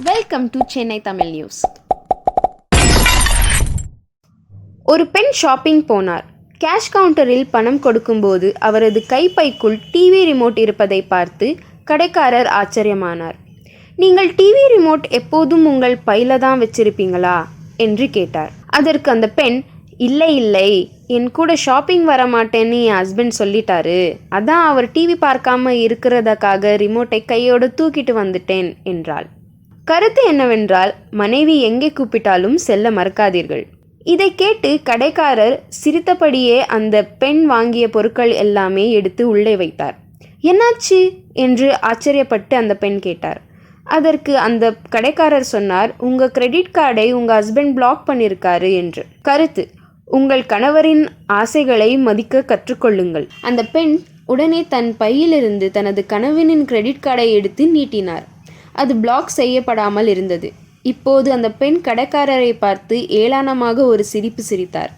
Welcome to Chennai Tamil news ஒரு பெண் shopping போனார். கேஷ் கவுண்டரில் பணம் கொடுக்கும்போது அவரது கைப்பைக்குள் டிவி ரிமோட் இருப்பதை பார்த்து கடைக்காரர் ஆச்சரியமானார். நீங்கள் டிவி ரிமோட் எப்போதும் உங்கள் பையில தான் வச்சிருப்பீங்களா? என்று கேட்டார். அதற்கு அந்த பெண் இல்லை இல்லை என் கூட ஷாப்பிங் வர மாட்டேன்னு என் ஹஸ்பண்ட் சொல்லிட்டாரு. அதான் அவர் டிவி பார்க்காம இருக்கிறதுக்காக ரிமோட்டை கையோடு தூக்கிட்டு வந்துட்டேன் என்றாள். கருத்து என்னவென்றால் மனைவி எங்கே கூப்பிட்டாலும் செல்ல மறக்காதீர்கள். இதை கேட்டு கடைக்காரர் சிரித்தபடியே அந்த பெண் வாங்கிய பொருட்கள் எல்லாமே எடுத்து உள்ளே வைத்தார். என்னாச்சு? என்று ஆச்சரியப்பட்டு அந்த பெண் கேட்டார். அதற்கு அந்த கடைக்காரர் சொன்னார் உங்கள் கிரெடிட் கார்டை உங்கள் ஹஸ்பண்ட் பிளாக் பண்ணியிருக்காரு என்று. கருத்து உங்கள் கணவரின் ஆசைகளை மதிக்க கற்றுக்கொள்ளுங்கள். அந்த பெண் உடனே தன் பையிலிருந்து தனது கணவனின் கிரெடிட் கார்டை எடுத்து நீட்டினார். அது பிளாக் செய்யப்படாமல் இருந்தது. இப்போது அந்த பெண் கடைக்காரரை பார்த்து ஏளானமாக ஒரு சிரிப்பு சிரித்தார்.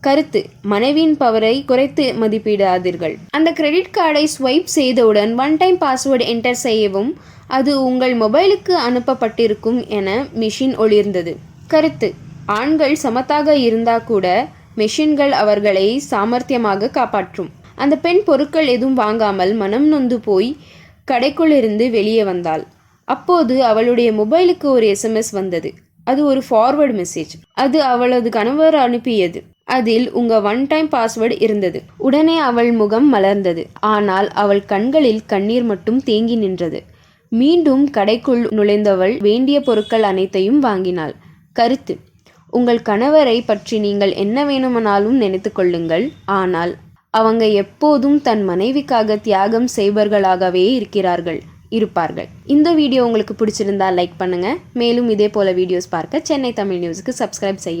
கருத்து மனைவியின் பவரை குறைத்து மதிப்பிடாதீர்கள். அந்த கிரெடிட் கார்டை ஸ்வைப் செய்தவுடன் ஒன் டைம் பாஸ்வேர்டு என்டர் செய்யவும் அது உங்கள் மொபைலுக்கு அனுப்பப்பட்டிருக்கும் என மிஷின் ஒளிர்ந்தது. கருத்து ஆண்கள் சமத்தாக இருந்தா கூட மெஷின்கள் அவர்களை சாமர்த்தியமாக காப்பாற்றும். அந்த பெண் பொருட்கள் எதுவும் வாங்காமல் மனம் நொந்து போய் கடைக்குள்ளிருந்து வெளியே வந்தாள். அப்போது அவளுடைய மொபைலுக்கு ஒரு எஸ்எம்எஸ் வந்தது. அது ஒரு ஃபார்வர்டு மெசேஜ் அது அவளது கணவர் அனுப்பியது. அதில் உங்க ஒன் டைம் பாஸ்வேர்டு இருந்தது. உடனே அவள் முகம் மலர்ந்தது. ஆனால் அவள் கண்களில் கண்ணீர் மட்டும் தேங்கி நின்றது. மீண்டும் கடைக்குள் நுழைந்தவள் வேண்டிய பொருட்கள் அனைத்தையும் வாங்கினாள். கருத்து உங்கள் கணவரை பற்றி நீங்கள் என்ன வேணுமானாலும் நினைத்து கொள்ளுங்கள். ஆனால் அவங்க எப்போதும் தன் மனைவிக்காக தியாகம் செய்பவர்களாகவே இருக்கிறார்கள். இருப்பார்கள். இந்த வீடியோ உங்களுக்கு பிடிச்சிருந்தா லைக் பண்ணுங்கள் மேலும் இதே போல வீடியோஸ் பார்க்க சென்னை தமிழ் நியூஸுக்கு சப்ஸ்கிரைப் செய்யவும்.